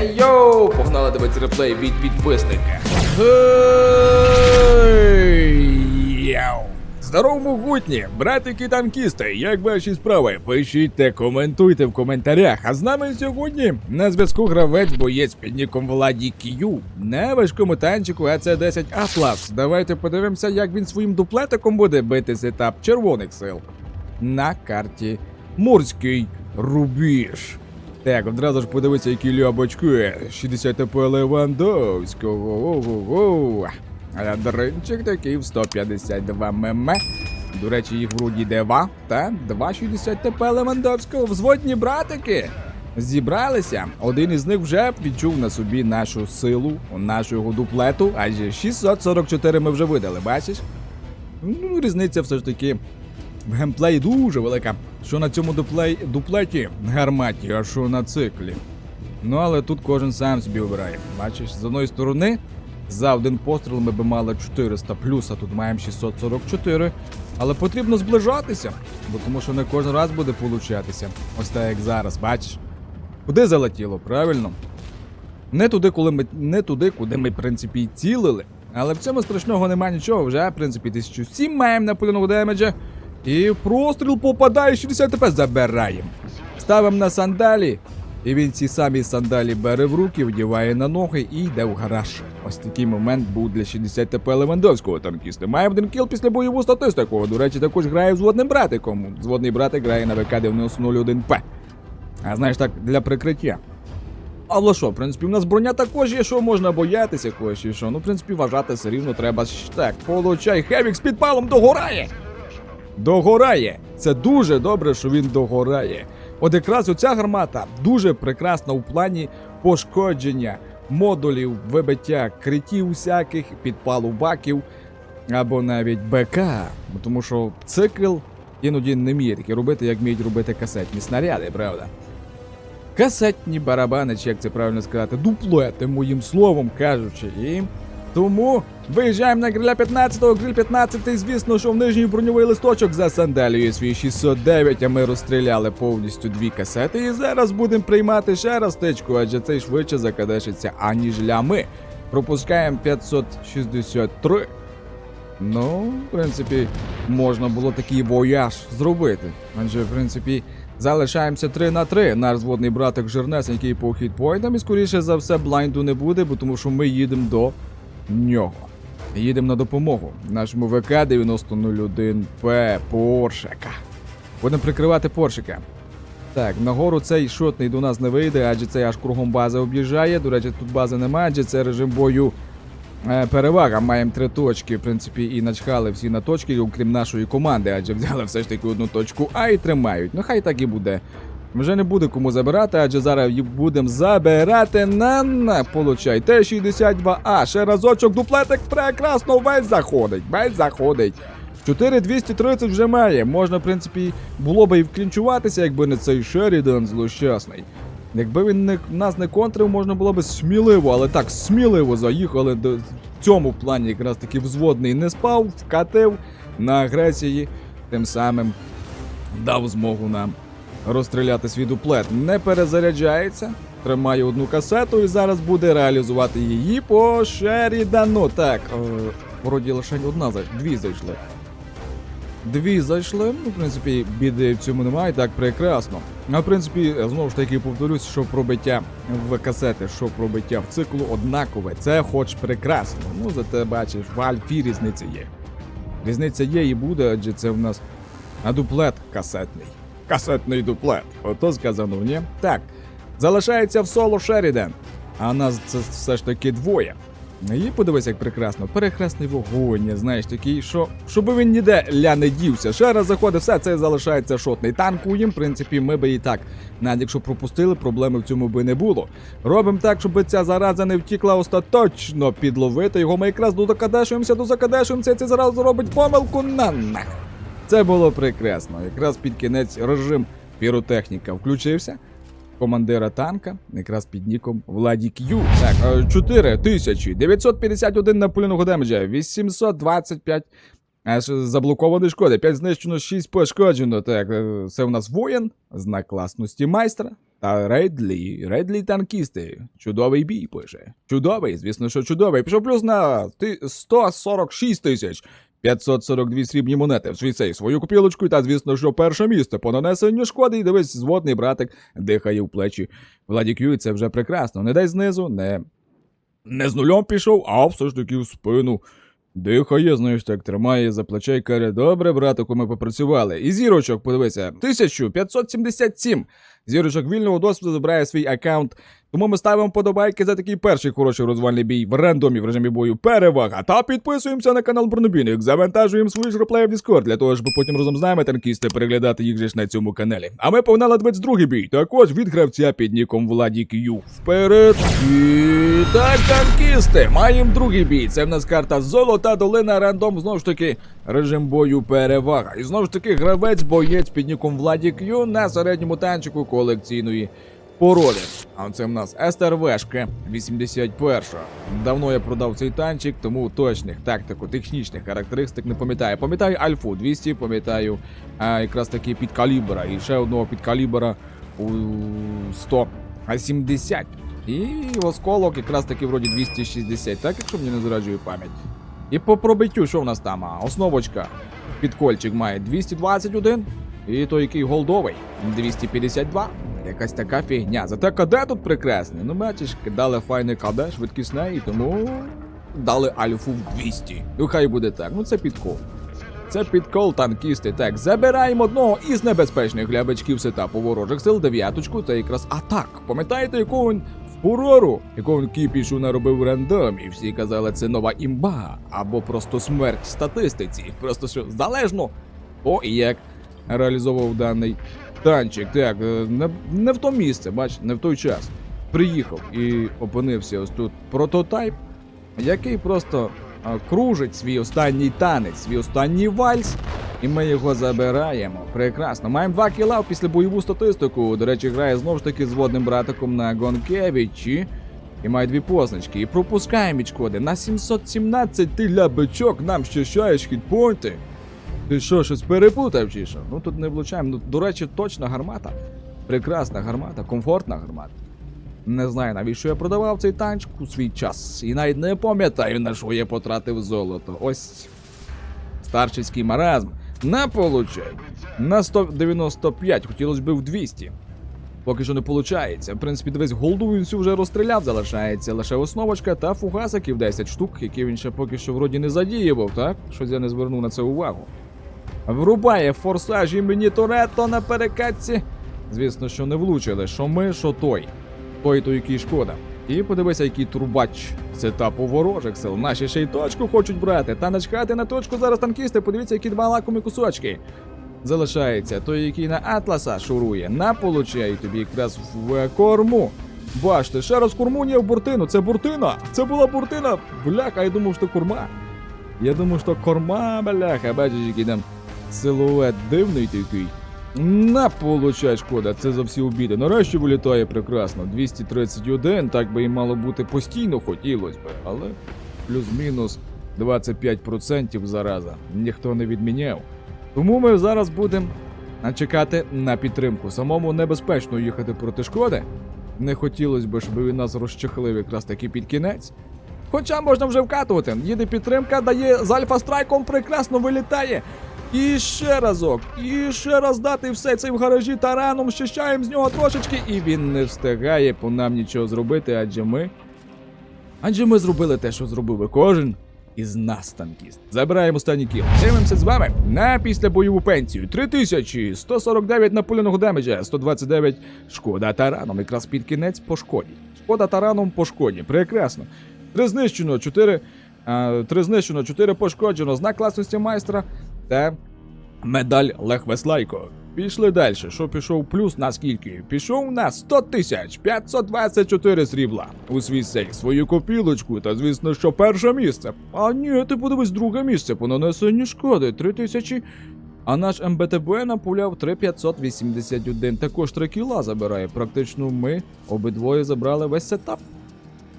Ей йоу! Погнали дивитися реплей від підписника. Йоу! Здорово, могутні, братики танкісти, як ваші справи? Пишіть та коментуйте в коментарях. А з нами сьогодні на зв'язку гравець боєць під ніком Владі Кью на важкому танчику АЦ-10А+. Давайте подивимося, як він своїм дуплетиком буде бити сетап червоних сил. На карті Морський рубіж. Так, одразу ж подивися, які лябочки. 60 ТП Левандовського. Ого-го. А дринчик такий в 152 мм. До речі, їх вроді два, та 2,60 ТП Левандовського. Взводні братики. Зібралися. Один із них вже відчув на собі нашу силу, нашого дуплету. Адже 644 ми вже видали, бачиш? Ну, різниця все ж таки в геймплеї дуже велика. Що на цьому дуплей, дуплеті гарматі, а що на циклі. Ну але тут кожен сам собі обирає. Бачиш, з одної сторони, за один постріл ми би мали 400 плюс, а тут маємо 644. Але потрібно зближатися, бо тому що не кожен раз буде получатися. Ось так як зараз, бачиш? Куди залетіло, правильно? Не туди, коли ми не туди, куди ми, в принципі, і цілили. Але в цьому страшного немає нічого. Вже, в принципі, 1007 маємо на польового демеджа. І простріл попадає 60 ТП забираємо. Ставимо на сандалі. І він ці самі сандалі бере в руки, вдіває на ноги і йде в гараж. Ось такий момент був для 60 ТП Левандовського танкіста. Має один кіл після бойову статистику. До речі, також грає взводним братиком. Взводний братик грає на ВК 9001 п А знаєш так, для прикриття. Але що, в принципі, в нас броня також є, що можна боятися когось, чи що. Ну, в принципі, вважати все рівно треба. Так, получай, Хевік з підпалом догорає! Догорає! Це дуже добре, що він догорає. От якраз оця гармата дуже прекрасна у плані пошкодження модулів, вибиття критів усяких, підпалу баків або навіть БК. Тому що цикл іноді не вміє таке робити, як вміють робити касетні снаряди, правда? Касетні барабани, чи як це правильно сказати, дуплети, моїм словом кажучи. І тому виїжджаємо на гриля 15-го. Гриль 15, звісно, що в нижній броньовий листочок за сандалією свій 609, а ми розстріляли повністю дві касети. І зараз будемо приймати ще раз тичку, адже цей швидше закадешиться, аніж лями. Пропускаємо 563. Ну, в принципі, можна було такий вояж зробити. Адже, в принципі, залишаємося 3 на 3. Наш зводний братик жирнесенький по хітпойнтам і скоріше за все блайнду не буде, бо тому що ми їдемо до нього. Їдемо на допомогу нашому ВК 9001П Поршика. Будемо прикривати Поршика. Так, нагору цей шотний до нас не вийде, адже цей аж кругом бази об'їжджає. До речі, тут бази немає, адже це режим бою е, перевага. Маємо три точки, в принципі, і начхали всі на точки, окрім нашої команди, адже взяли все ж таки одну точку А і тримають. Ну хай так і буде. Вже не буде кому забирати, адже зараз будемо забирати на на получай. Т-62А. Ще разочок дуплетик прекрасно весь заходить. Весь заходить. 4230 вже має. Можна, в принципі, було би і вклінчуватися, якби не цей Шерідан злощасний. Якби він не, нас не контрив, можна було би сміливо, але так сміливо заїхали до в цьому плані якраз таки взводний не спав, вкатив на агресії, тим самим дав змогу нам розстріляти свій дуплет. Не перезаряджається. Тримає одну касету і зараз буде реалізувати її по Шерідану. Так, е, вроді лише одна дві зайшли. Дві зайшли, ну, в принципі, біди в цьому немає, так прекрасно. А в принципі, знову ж таки повторюсь, що пробиття в касети, що пробиття в циклу однакове. Це хоч прекрасно. Ну, зате бачиш, в Альфі різниця є. Різниця є і буде, адже це в нас дуплет касетний. Касетний дуплет. Ото сказано, ні? Так. Залишається в соло Шеріден. А нас це все ж таки двоє. І подивись, як прекрасно. Перехресний вогонь, знаєш, такий, що щоб він ніде ля не дівся. Ще раз заходить, все це залишається шотний. Танкуєм, в принципі, ми би і так. Навіть якщо пропустили, проблеми в цьому би не було. Робимо так, щоб ця зараза не втікла остаточно підловити його. Ми якраз дозакадешуємося, дозакадешуємося, і це зараз зробить помилку на нах. Це було прекрасно. Якраз під кінець режим піротехніка включився. Командира танка, якраз під ніком Владі К'ю. Так, е, 4951 наполеного демеджа, 825 Аж заблокованої шкоди. 5 знищено, 6 пошкоджено. Так, е, це у нас воїн, знак класності майстра. Та Рейдлі, Рейдлі танкісти. Чудовий бій пише. Чудовий, звісно, що чудовий. Пішов плюс на 146 тисяч. 542 срібні монети в свій свою купілочку, та звісно, що перше місце по нанесенню шкоди, і дивись, зводний братик дихає в плечі. Владі Кью, це вже прекрасно. Не дай знизу, не, не з нульом пішов, а все ж таки в спину. Дихає, знаєш, так тримає за плече і каже, добре, братику, ми попрацювали. І зірочок, подивися, 1577. Зірочок вільного досвіду забирає свій аккаунт. Тому ми ставимо подобайки за такий перший хороший розвальний бій в рандомі в режимі бою перевага. Та підписуємося на канал Бронебійник, завантажуємо свої ж реплеї в Discord, для того, щоб потім разом з нами танкісти переглядати їх же ж на цьому каналі. А ми погнали 22 бій, також від гравця під ніком Владі Кью. Вперед! І так, танкісти! Маємо другий бій. Це в нас карта Золота долина рандом. Знову ж таки, режим бою перевага. І знову ж таки, гравець боєць під ніком Владі Кью на середньому танчику колекційної породи. А це в нас СТРВшка 81. Давно я продав цей танчик, тому точних тактико-технічних характеристик не пам'ятаю. Пам'ятаю Альфу 200, пам'ятаю а, якраз таки підкалібра і ще одного підкалібра у 170. І осколок якраз таки вроді 260, так якщо мені не зраджує пам'ять. І по пробиттю, що в нас там? Основочка. Підкольчик має 221. І той, який голдовий, 252. Якась така фігня. Зате КД тут прекрасний. Ну, бачиш, дали файний КД, швидкісне, і тому дали альфу в 200. Ну хай буде так. Ну це підкол. Це підкол танкісти. Так, забираємо одного із небезпечних глябачків сетапу ворожих сил дев'яточку. Це якраз атак. Пам'ятаєте, яку фурору, він кіпішу наробив в рандомі. Всі казали, це нова імба або просто смерть статистиці. Просто що залежно. О, і як реалізовував даний танчик. Так, е, не, не в то місце, бач, не в той час. Приїхав і опинився ось тут прототайп, який просто а, кружить свій останній танець, свій останній вальс. І ми його забираємо. Прекрасно. Маємо два кіла після бойову статистику. До речі, грає знову ж таки з водним братиком на Гонкевичі. І має дві позначки. І пропускаємо від шкоди. На 717 ти лябичок нам щищаєш хітпойнти. Ти що, щось перепутав чи що? Ну тут не влучаємо. Ну, до речі, точно гармата. Прекрасна гармата, комфортна гармата. Не знаю, навіщо я продавав цей танчик у свій час. І навіть не пам'ятаю, на що я потратив золото. Ось старчиський маразм. На получай. На 195, хотілося б в 200. Поки що не виходить. В принципі, дивись, голду він вже розстріляв, залишається лише основочка та фугасиків 10 штук, які він ще поки що вроді не задіював, так? Щось я не звернув на це увагу. Врубає форсаж імені Торетто на перекатці. Звісно, що не влучили, що ми, що той. Той, то який шкода. І подивися, який турбач. Це тапу ворожих сил. Наші ще й точку хочуть брати. Та начхати на точку зараз танкісти. Подивіться, які два лакомі кусочки. Залишається той, який на Атласа шурує, на получає тобі якраз в корму. Бачите, ще раз корму ні в буртину. Це буртина! Це була буртина! Бляха, я думав, що корма. Я думав, що корма, бляха, бачиш, який там силует дивний такий. На, получай, шкода, це за всі обіди. Нарешті вилітає прекрасно. 231, так би і мало бути постійно хотілося би, але плюс-мінус 25% зараза. Ніхто не відміняв. Тому ми зараз будемо чекати на підтримку. Самому небезпечно їхати проти шкоди. Не хотілося б, щоб він нас розчехлив якраз таки під кінець. Хоча можна вже вкатувати. Їде підтримка, дає з альфа страйком, прекрасно вилітає. І ще разок, і ще раз дати все це в гаражі тараном, щищаємо з нього трошечки, і він не встигає по нам нічого зробити, адже ми. Адже ми зробили те, що зробив кожен із нас танкіст. Забираємо останній кіл. Дивимося з вами на післябойову пенсію. 3000, 149 напуляного демеджа, 129 шкода тараном. Якраз під кінець по шкоді. Шкода тараном по шкоді. Прекрасно. Три знищено, 4. Три знищено, 4 пошкоджено. Знак класності майстра та медаль Лех Веслайко. Пішли далі. Що пішов плюс на скільки? Пішов на 100 тисяч 524 срібла у свій сейф, свою копілочку, та звісно, що перше місце. А ні, ти подивись друге місце по нанесенню шкоди 3000. А наш МБТБ напуляв 3581. Також 3 кіла забирає. Практично ми обидвоє забрали весь сетап.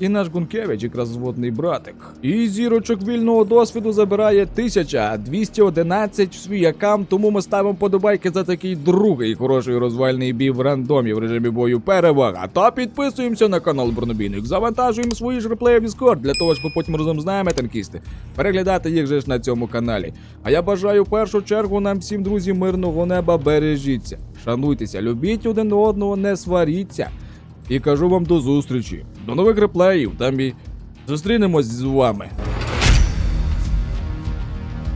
І наш Гункевич, якраз зводний братик. І зірочок вільного досвіду забирає 1211 в свій аккаунт, тому ми ставимо подобайки за такий другий хороший розвальний бій в рандомі в режимі бою перевага. Та підписуємося на канал Бронобійник, завантажуємо свої ж реплеї в Discord, для того, щоб потім разом з нами танкісти переглядати їх же ж на цьому каналі. А я бажаю в першу чергу нам всім, друзі, мирного неба бережіться. Шануйтеся, любіть один одного, не сваріться. І кажу вам до зустрічі, до нових реплеїв. Там і зустрінемось з вами.